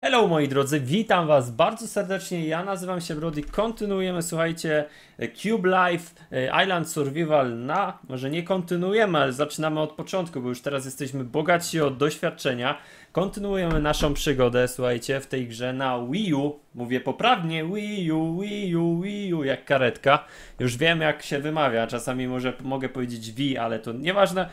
Hello moi drodzy, witam was bardzo serdecznie, ja nazywam się Brody, kontynuujemy, słuchajcie, Cube Life e, Island Survival na, może nie kontynuujemy, ale zaczynamy od początku, bo już teraz jesteśmy bogaci od doświadczenia, kontynuujemy naszą przygodę, słuchajcie, w tej grze na Wii U, mówię poprawnie, Wii U, Wii U, Wii U, jak karetka, już wiem jak się wymawia, czasami może mogę powiedzieć Wii, ale to nieważne,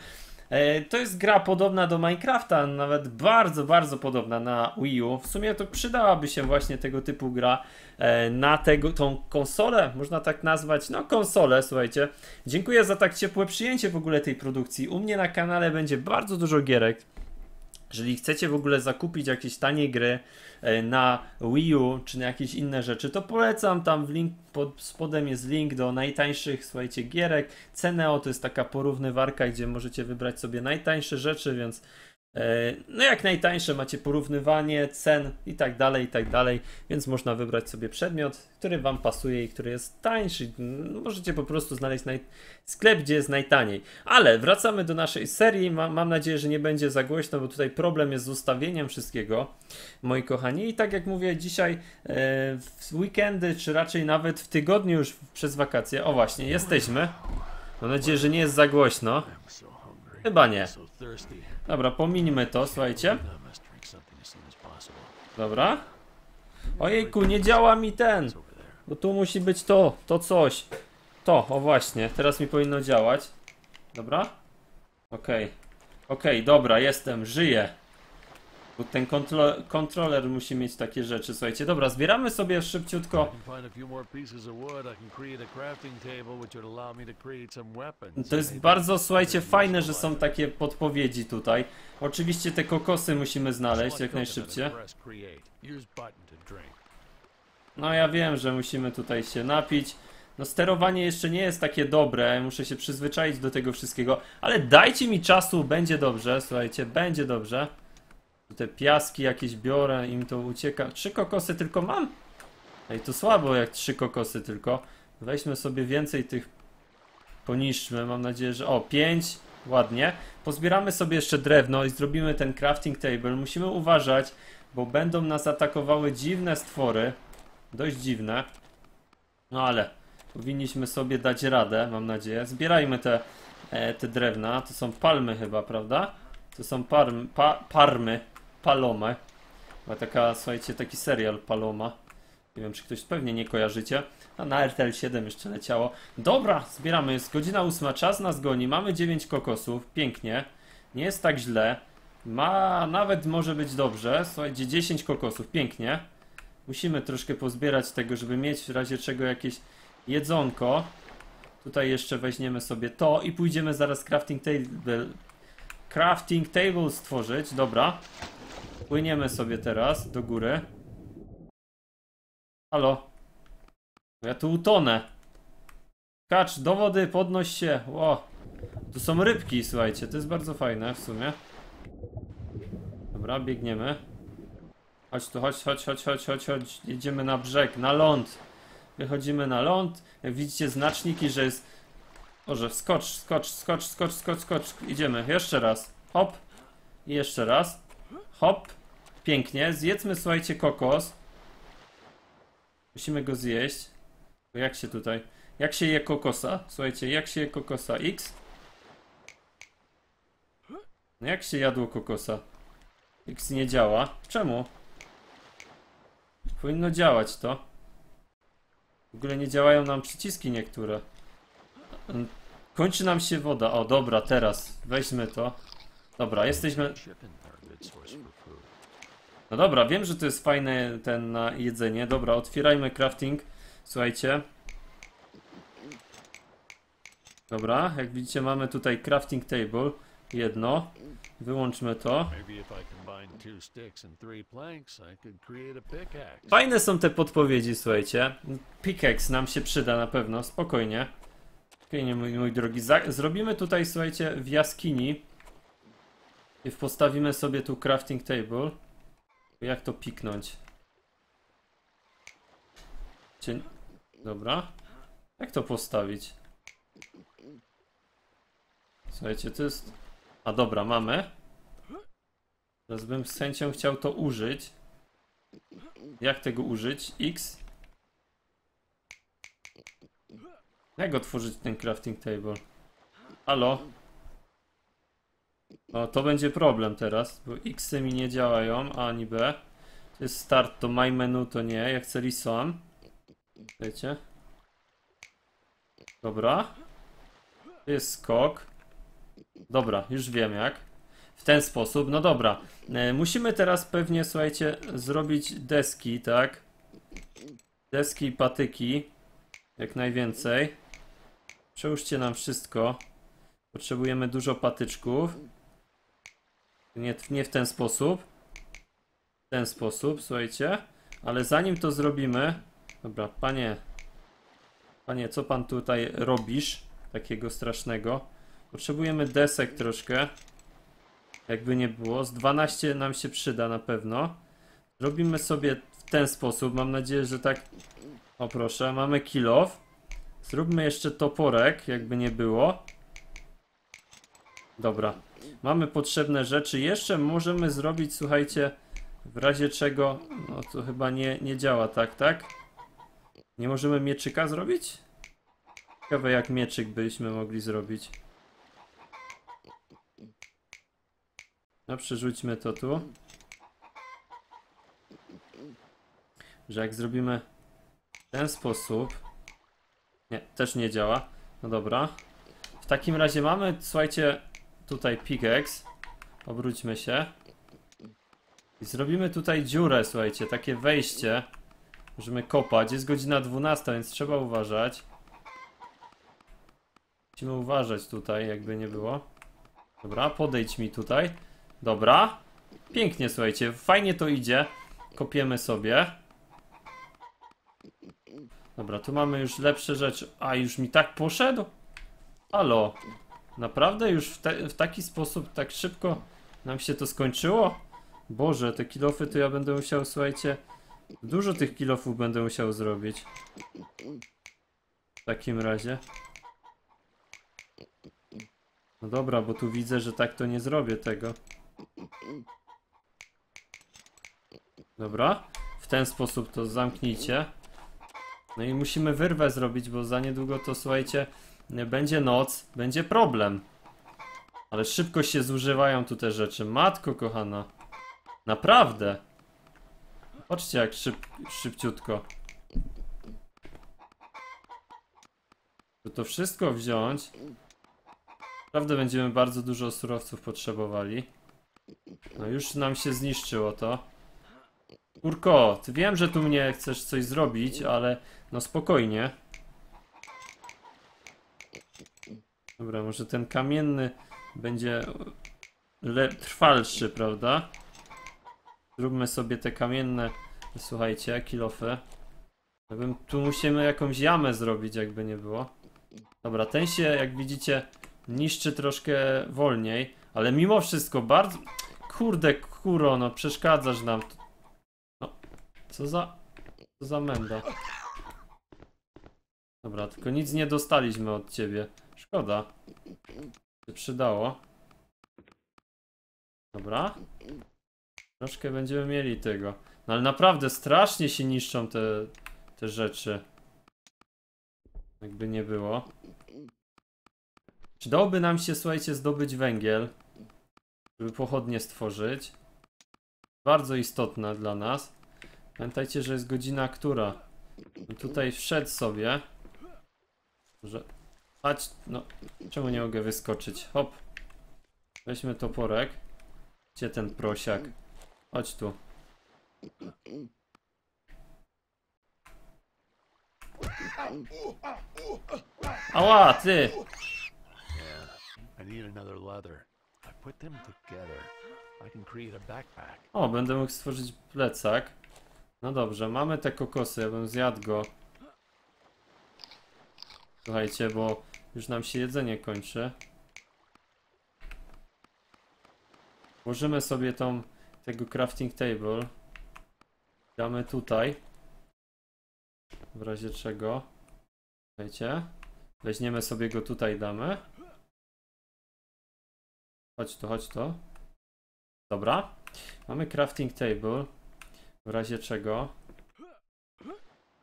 To jest gra podobna do Minecrafta, nawet bardzo, bardzo podobna na Wii U. W sumie to przydałaby się właśnie tego typu gra e, na tego, tą konsolę, można tak nazwać, no konsolę, słuchajcie. Dziękuję za tak ciepłe przyjęcie w ogóle tej produkcji. U mnie na kanale będzie bardzo dużo gierek. Jeżeli chcecie w ogóle zakupić jakieś tanie gry e, na Wii U czy na jakieś inne rzeczy, to polecam tam w link, pod spodem jest link do najtańszych, słuchajcie, gierek. Ceneo to jest taka porównywarka, gdzie możecie wybrać sobie najtańsze rzeczy, więc no jak najtańsze macie porównywanie cen i tak dalej, i tak dalej, więc można wybrać sobie przedmiot, który wam pasuje i który jest tańszy. No, Możecie po prostu znaleźć naj... sklep, gdzie jest najtaniej. Ale wracamy do naszej serii. Ma, mam nadzieję, że nie będzie za głośno, bo tutaj problem jest z ustawieniem wszystkiego, moi kochani. I tak jak mówię, dzisiaj e, w weekendy, czy raczej nawet w tygodniu już przez wakacje. O właśnie, jesteśmy. Mam nadzieję, że nie jest za głośno. Chyba nie. Dobra, pominimy to, słuchajcie. Dobra. Ojejku, nie działa mi ten. Bo tu musi być to, to coś. To, o właśnie, teraz mi powinno działać. Dobra? Okej. Okej, dobra, jestem, żyję. Bo ten kontro kontroler musi mieć takie rzeczy, słuchajcie. Dobra, zbieramy sobie szybciutko. To jest bardzo, słuchajcie, fajne, że są takie podpowiedzi tutaj. Oczywiście te kokosy musimy znaleźć jak najszybciej. No ja wiem, że musimy tutaj się napić. No sterowanie jeszcze nie jest takie dobre, muszę się przyzwyczaić do tego wszystkiego, ale dajcie mi czasu, będzie dobrze, słuchajcie, będzie dobrze. Te piaski jakieś biorę, im to ucieka. Trzy kokosy tylko mam? Ej, to słabo jak trzy kokosy tylko. Weźmy sobie więcej tych, poniszczmy, mam nadzieję, że... O, pięć, ładnie. Pozbieramy sobie jeszcze drewno i zrobimy ten crafting table. Musimy uważać, bo będą nas atakowały dziwne stwory. Dość dziwne. No ale powinniśmy sobie dać radę, mam nadzieję. Zbierajmy te, e, te drewna. To są palmy chyba, prawda? To są parm, pa, parmy, palomy. Była taka, słuchajcie, taki serial Paloma. Nie wiem, czy ktoś pewnie nie kojarzycie. A na RTL 7 jeszcze leciało. Dobra, zbieramy. Jest godzina ósma, czas nas goni. Mamy 9 kokosów. Pięknie. Nie jest tak źle. Ma, nawet może być dobrze. Słuchajcie, 10 kokosów. Pięknie. Musimy troszkę pozbierać tego, żeby mieć w razie czego jakieś jedzonko. Tutaj jeszcze weźmiemy sobie to i pójdziemy zaraz crafting table, crafting table stworzyć. Dobra. Płyniemy sobie teraz do góry. Halo. Ja tu utonę. Kacz, do wody, podnoś się. Ło. Tu są rybki, słuchajcie, to jest bardzo fajne w sumie. Dobra, biegniemy. Chodź tu, chodź, chodź, chodź, chodź, chodź, chodź. Jedziemy na brzeg, na ląd. Wychodzimy na ląd. Jak widzicie znaczniki, że jest... Może skocz, skocz, skocz, skocz, skocz, skocz. Idziemy, jeszcze raz. Hop. I jeszcze raz. Hop. Pięknie. Zjedzmy, słuchajcie, kokos. Musimy go zjeść. Jak się tutaj... Jak się je kokosa? Słuchajcie, jak się je kokosa? X? No jak się jadło kokosa? X nie działa. Czemu? Powinno działać to. W ogóle nie działają nam przyciski niektóre. Kończy nam się woda. O, dobra, teraz. Weźmy to. Dobra, jesteśmy... No dobra, wiem, że to jest fajne ten na jedzenie. Dobra, otwierajmy crafting. Słuchajcie. Dobra, jak widzicie mamy tutaj crafting table. Jedno. Wyłączmy to. Fajne są te podpowiedzi, słuchajcie. Pickaxe nam się przyda na pewno, spokojnie. Spokojnie, mój, mój drogi. Zrobimy tutaj, słuchajcie, w jaskini. I postawimy sobie tu crafting table. Jak to piknąć? Dobra. Jak to postawić? Słuchajcie, to jest... A dobra, mamy. Teraz bym z chęcią chciał to użyć. Jak tego użyć? X? Jak otworzyć ten crafting table? Halo? O, to będzie problem teraz, bo X mi nie działają, A ani B. To jest start, to my menu to nie, ja chcę Risam. Wiecie? Dobra. To jest skok. Dobra, już wiem jak. W ten sposób, no dobra. E, musimy teraz pewnie, słuchajcie, zrobić deski, tak? Deski i patyki. Jak najwięcej. Przełóżcie nam wszystko. Potrzebujemy dużo patyczków. Nie, nie w ten sposób. W ten sposób, słuchajcie. Ale zanim to zrobimy... Dobra, panie... Panie, co pan tutaj robisz? Takiego strasznego. Potrzebujemy desek troszkę. Jakby nie było. Z 12 nam się przyda na pewno. Robimy sobie w ten sposób. Mam nadzieję, że tak... O proszę, mamy kill off. Zróbmy jeszcze toporek, jakby nie było. Dobra. Mamy potrzebne rzeczy. Jeszcze możemy zrobić, słuchajcie, w razie czego... No to chyba nie, nie działa tak, tak? Nie możemy mieczyka zrobić? Ciekawe jak mieczyk byśmy mogli zrobić. No przerzućmy to tu. Że jak zrobimy w ten sposób... Nie, też nie działa. No dobra. W takim razie mamy, słuchajcie, tutaj pickaxe. Obróćmy się. I zrobimy tutaj dziurę, słuchajcie, takie wejście. Możemy kopać. Jest godzina 12, więc trzeba uważać. Musimy uważać tutaj, jakby nie było. Dobra, podejdź mi tutaj. Dobra. Pięknie, słuchajcie, fajnie to idzie. Kopiemy sobie. Dobra, tu mamy już lepsze rzeczy. A, już mi tak poszedł? Halo. Naprawdę już w, te, w taki sposób, tak szybko nam się to skończyło? Boże, te kilofy to ja będę musiał, słuchajcie... Dużo tych kilofów będę musiał zrobić. W takim razie. No dobra, bo tu widzę, że tak to nie zrobię tego. Dobra, w ten sposób to zamknijcie. No i musimy wyrwę zrobić, bo za niedługo to słuchajcie, będzie noc, będzie problem. Ale szybko się zużywają tu te rzeczy. Matko kochana. Naprawdę. Patrzcie jak szyb, szybciutko. To wszystko wziąć. Naprawdę będziemy bardzo dużo surowców potrzebowali. No już nam się zniszczyło to. Kurko, ty wiem, że tu mnie chcesz coś zrobić, ale no spokojnie. Dobra, może ten kamienny będzie trwalszy, prawda? Zróbmy sobie te kamienne, słuchajcie, kilofy. Tu musimy jakąś jamę zrobić, jakby nie było. Dobra, ten się, jak widzicie, niszczy troszkę wolniej, ale mimo wszystko bardzo... Kurde, kuro, no przeszkadzasz nam. No, co za... Co za menda. Dobra, tylko nic nie dostaliśmy od ciebie. Szkoda. Się przydało. Dobra. Troszkę będziemy mieli tego. No ale naprawdę strasznie się niszczą te, te rzeczy. Jakby nie było. Przydałoby nam się, słuchajcie, zdobyć węgiel, żeby pochodnie stworzyć. Bardzo istotne dla nas. Pamiętajcie, że jest godzina która. I tutaj wszedł sobie. Może... Chodź, no. Czemu nie mogę wyskoczyć? Hop. Weźmy toporek. Gdzie ten prosiak? Chodź tu. Ała, ty! O, będę mógł stworzyć plecak. No dobrze, mamy te kokosy, ja bym zjadł go. Słuchajcie, bo już nam się jedzenie kończy. Włożymy sobie tą, tego crafting table. Damy tutaj. W razie czego. Słuchajcie. Weźmiemy sobie go tutaj, damy. Chodź tu, chodź tu. Dobra. Mamy crafting table. W razie czego.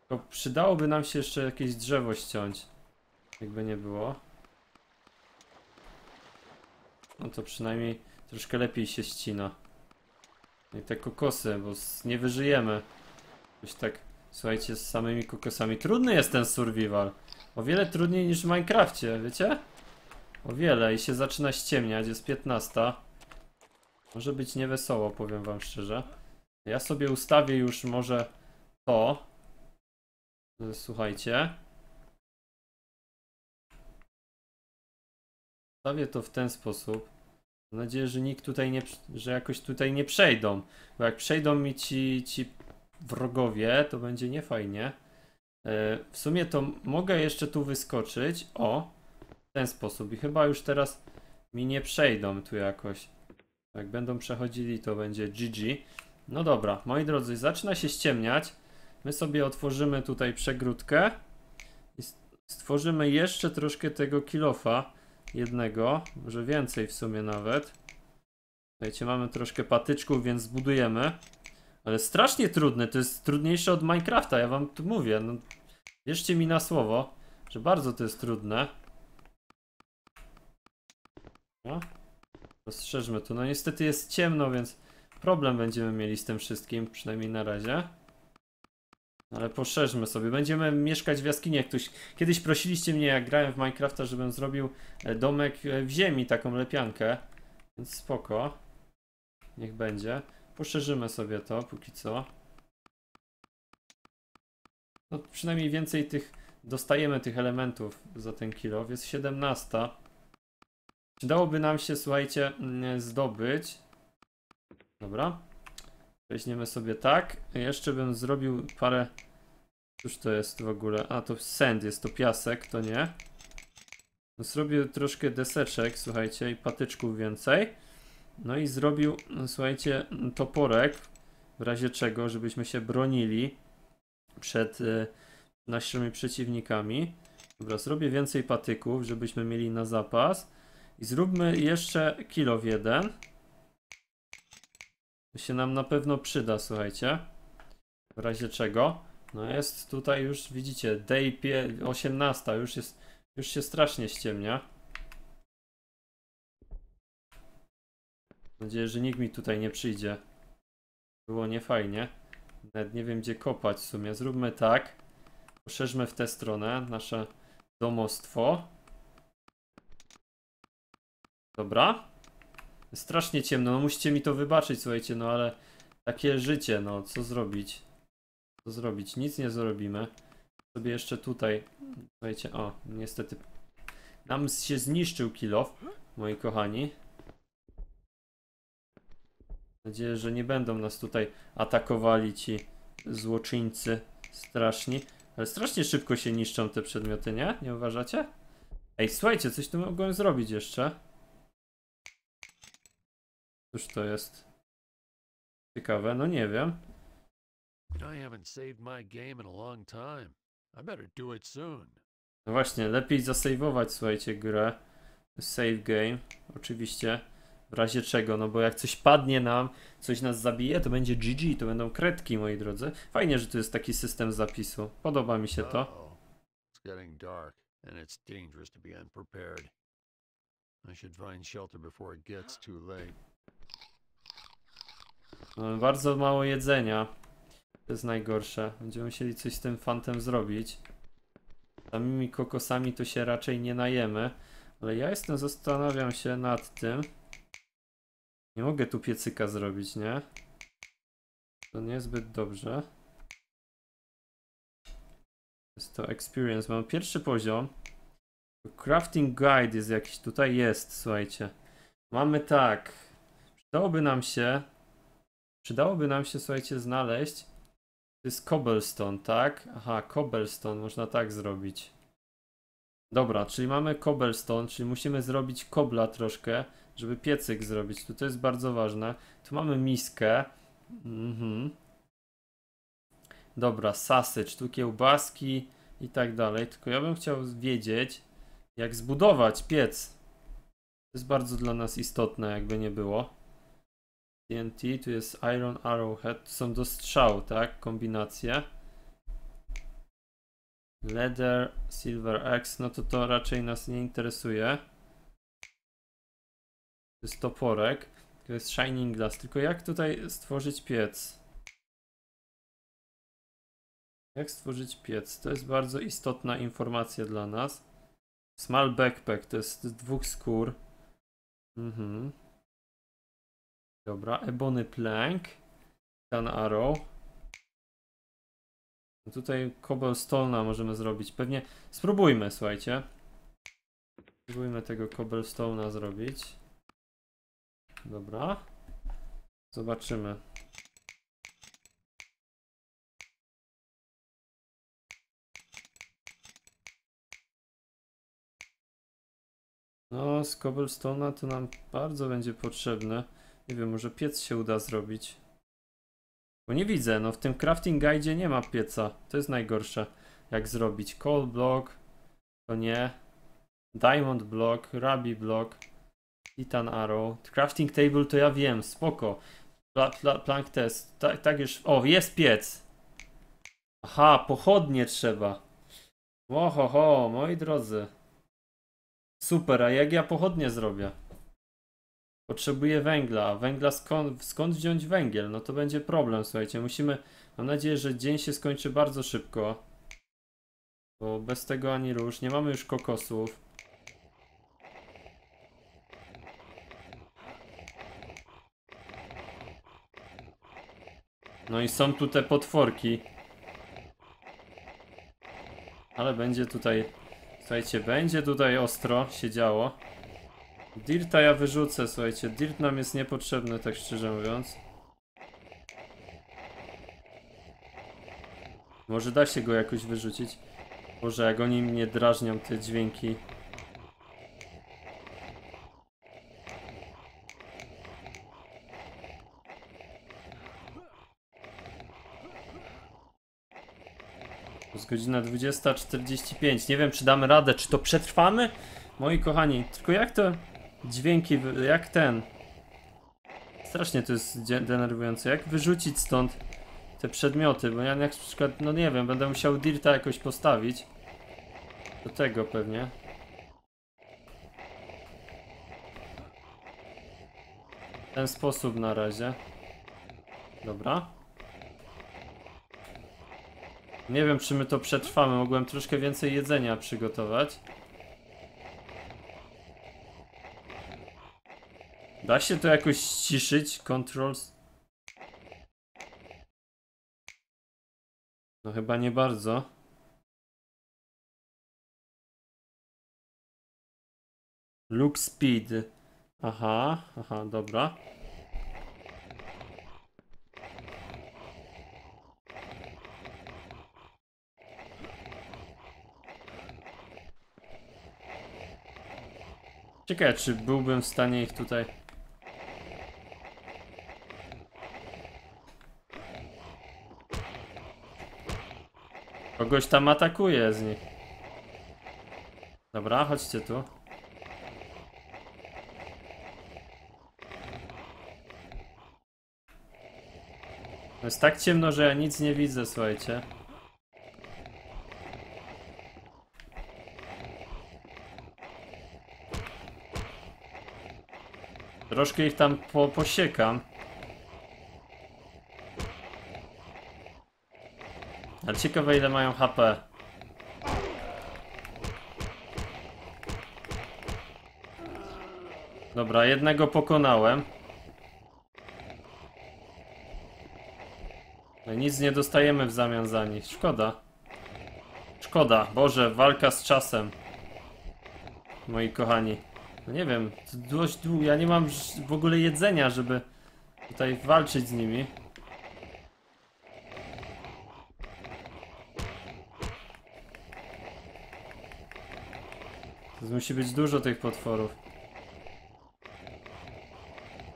To przydałoby nam się jeszcze jakieś drzewo ściąć. Jakby nie było. No to przynajmniej troszkę lepiej się ścina. No I te kokosy, bo nie wyżyjemy. Już tak, słuchajcie, z samymi kokosami. Trudny jest ten survival. O wiele trudniej niż w Minecrafcie, wiecie? O wiele i się zaczyna ściemniać, jest 15. Może być niewesoło, powiem wam szczerze. Ja sobie ustawię już może to. E, Słuchajcie. Ustawię to w ten sposób. Mam nadzieję, że nikt tutaj nie, że jakoś tutaj nie przejdą. Bo jak przejdą mi ci, ci wrogowie, to będzie niefajnie. E, W sumie to mogę jeszcze tu wyskoczyć. O, w ten sposób. I chyba już teraz mi nie przejdą tu jakoś. Jak będą przechodzili, to będzie GG. No dobra, moi drodzy, zaczyna się ściemniać. My sobie otworzymy tutaj przegródkę i stworzymy jeszcze troszkę tego kilofa jednego, może więcej w sumie nawet. Słuchajcie, mamy troszkę patyczków, więc zbudujemy. Ale strasznie trudne, to jest trudniejsze od Minecrafta, ja wam tu mówię. No, wierzcie mi na słowo, że bardzo to jest trudne. No. Rozszerzmy to. No niestety jest ciemno, więc problem będziemy mieli z tym wszystkim, przynajmniej na razie. Ale poszerzmy sobie. Będziemy mieszkać w jaskini. Jak ktoś kiedyś prosiliście mnie, jak grałem w Minecrafta, żebym zrobił e, domek e, w ziemi, taką lepiankę. Więc spoko. Niech będzie. Poszerzymy sobie to póki co. No przynajmniej więcej tych dostajemy tych elementów za ten kilo. Jest 17. Przydałoby nam się, słuchajcie, mm, zdobyć. Dobra. Weźmiemy sobie tak. Jeszcze bym zrobił parę. Cóż to jest w ogóle? A to sand jest, to piasek, to nie. No, Zrobił troszkę deseczek, słuchajcie, i patyczków więcej. No i zrobił, no, słuchajcie, toporek. W razie czego, żebyśmy się bronili przed y, naszymi przeciwnikami. Dobra, zrobię więcej patyków, żebyśmy mieli na zapas. I zróbmy jeszcze kilo w jeden. To się nam na pewno przyda, słuchajcie. W razie czego. No jest tutaj już, widzicie, day pie- 18, już jest, już się strasznie ściemnia. Mam nadzieję, że nikt mi tutaj nie przyjdzie. Było niefajnie. Nawet nie wiem, gdzie kopać w sumie. Zróbmy tak. Poszerzmy w tę stronę nasze domostwo. Dobra. Strasznie ciemno, no musicie mi to wybaczyć, słuchajcie, no ale takie życie, no co zrobić? Co zrobić? Nic nie zrobimy. Sobie jeszcze tutaj, słuchajcie, o, niestety nam się zniszczył kilof, moi kochani. Mam nadzieję, że nie będą nas tutaj atakowali ci złoczyńcy straszni. Ale strasznie szybko się niszczą te przedmioty, nie? Nie uważacie? Ej, słuchajcie, coś tu mogłem zrobić jeszcze. Cóż to jest? Ciekawe, no nie wiem. No właśnie, lepiej zasejwować, słuchajcie, grę. Save game, oczywiście. W razie czego, no bo jak coś padnie nam, coś nas zabije, to będzie GG, to będą kredki, moi drodzy. Fajnie, że tu jest taki system zapisu. Podoba mi się to. I should find shelter before it gets too late. Mamy bardzo mało jedzenia. To jest najgorsze. Będziemy musieli coś z tym fantem zrobić. Samymi kokosami to się raczej nie najemy. Ale ja jestem, zastanawiam się nad tym. Nie mogę tu piecyka zrobić, nie? To niezbyt dobrze. Jest to experience. Mam pierwszy poziom. Crafting guide jest jakiś tutaj jest, słuchajcie. Mamy tak. Przydałoby nam się Przydałoby nam się, słuchajcie, znaleźć. To jest cobblestone, tak? Aha, cobblestone, można tak zrobić. Dobra, czyli mamy cobblestone, czyli musimy zrobić kobla troszkę, żeby piecyk zrobić. Tu to jest bardzo ważne. Tu mamy miskę. Mhm. Dobra, sausage, tu kiełbaski i tak dalej. Tylko ja bym chciał wiedzieć, jak zbudować piec. To jest bardzo dla nas istotne, jakby nie było. TNT, tu jest Iron Arrowhead, są do strzału, tak? Kombinacje. Leather, Silver Axe, no to to raczej nas nie interesuje. To jest toporek, to jest Shining Glass, tylko jak tutaj stworzyć piec? Jak stworzyć piec? To jest bardzo istotna informacja dla nas. Small backpack to jest z dwóch skór. Mhm. Dobra, ebony plank. Tan arrow. Tutaj cobblestone'a możemy zrobić. Pewnie spróbujmy, słuchajcie. Spróbujmy tego cobblestone'a zrobić. Dobra. Zobaczymy. No, z cobblestone'a to nam bardzo będzie potrzebne. Nie wiem, może piec się uda zrobić. Bo nie widzę, no w tym crafting guide nie ma pieca. To jest najgorsze. Jak zrobić coal block, to nie. Diamond block, ruby block, titan arrow. Crafting table to ja wiem, spoko. Pla, pla, plank test, tak, tak już. O, jest piec. Aha, pochodnie trzeba. Oho, moi drodzy. Super, a jak ja pochodnie zrobię? Potrzebuję węgla, węgla skąd, skąd wziąć węgiel? No to będzie problem, słuchajcie. Musimy. Mam nadzieję, że dzień się skończy bardzo szybko. Bo bez tego ani rusz. Nie mamy już kokosów. No i są tu te potworki. Ale będzie tutaj. Słuchajcie, będzie tutaj ostro się działo. Dirta ja wyrzucę, słuchajcie. Dirt nam jest niepotrzebny, tak szczerze mówiąc. Może da się go jakoś wyrzucić. Boże, jak oni mnie drażnią, te dźwięki. Jest godzina 20.45. Nie wiem, czy damy radę, czy to przetrwamy? Moi kochani, tylko jak to dźwięki, jak ten. Strasznie to jest denerwujące. Jak wyrzucić stąd te przedmioty? Bo ja jak na przykład, no nie wiem, będę musiał dirta jakoś postawić. Do tego pewnie. W ten sposób na razie. Dobra. Nie wiem, czy my to przetrwamy. Mogłem troszkę więcej jedzenia przygotować. Da się to jakoś ściszyć? Controls? No chyba nie bardzo. Look speed. Aha, aha, dobra. Ciekawe, czy byłbym w stanie ich tutaj. Kogoś tam atakuje z nich. Dobra, chodźcie tu. Jest tak ciemno, że ja nic nie widzę, słuchajcie. Troszkę ich tam po, posiekam. Ale ciekawe ile mają HP. Dobra, jednego pokonałem. No nic nie dostajemy w zamian za nich. Szkoda. Szkoda. Boże, walka z czasem. Moi kochani. No nie wiem, dość długo. Ja nie mam w ogóle jedzenia, żeby tutaj walczyć z nimi. Musi być dużo tych potworów.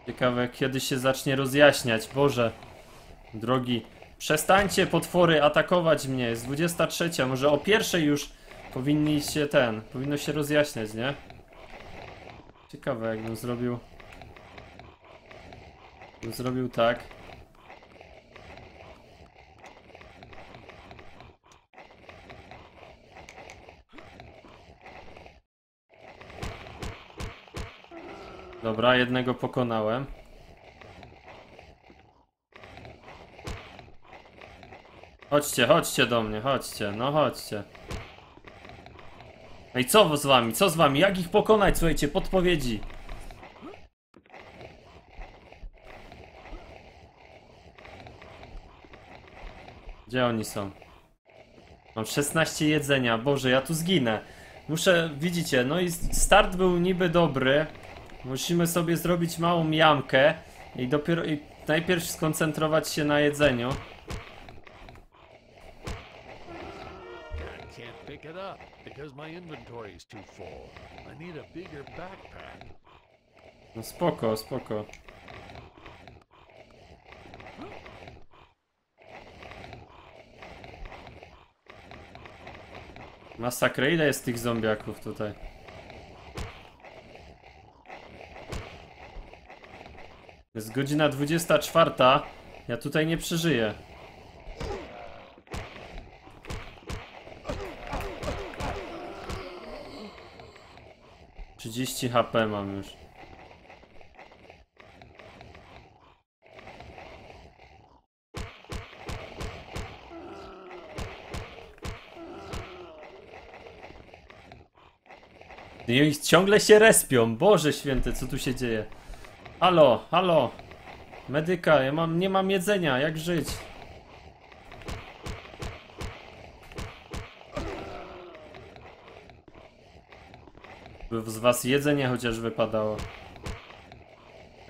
Ciekawe, kiedy się zacznie rozjaśniać. Boże, drogi. Przestańcie potwory atakować mnie. Jest 23. Może o pierwszej już powinni się ten. Powinno się rozjaśniać, nie? Ciekawe, jakbym zrobił. Bym Zrobił tak. Dobra, jednego pokonałem. Chodźcie, chodźcie do mnie, chodźcie, no chodźcie. No i co z wami, co z wami, jak ich pokonać, słuchajcie, podpowiedzi. Gdzie oni są? Mam 16 jedzenia, Boże, ja tu zginę. Muszę, widzicie, no i start był niby dobry. Musimy sobie zrobić małą jamkę i dopiero, i najpierw skoncentrować się na jedzeniu. No spoko, spoko. Masakra, ile jest tych zombiaków tutaj? Jest godzina 24. Ja tutaj nie przeżyję. Trzydzieści HP mam już. I ciągle się respią. Boże święty, co tu się dzieje? Halo, halo. Medyka, ja mam, nie mam jedzenia, jak żyć? By z was jedzenie chociaż wypadało.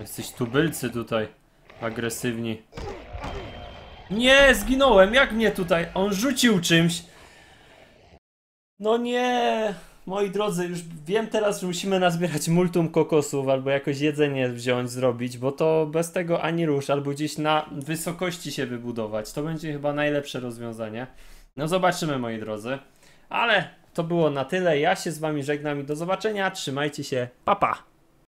Jesteś tubylcy tutaj. Agresywni. Nie, zginąłem, jak mnie tutaj? On rzucił czymś. No nie, moi drodzy, już wiem teraz, że musimy nazbierać multum kokosów albo jakoś jedzenie wziąć, zrobić, bo to bez tego ani rusz, albo gdzieś na wysokości się wybudować. To będzie chyba najlepsze rozwiązanie. No zobaczymy, moi drodzy. Ale to było na tyle. Ja się z wami żegnam i do zobaczenia. Trzymajcie się. Pa pa!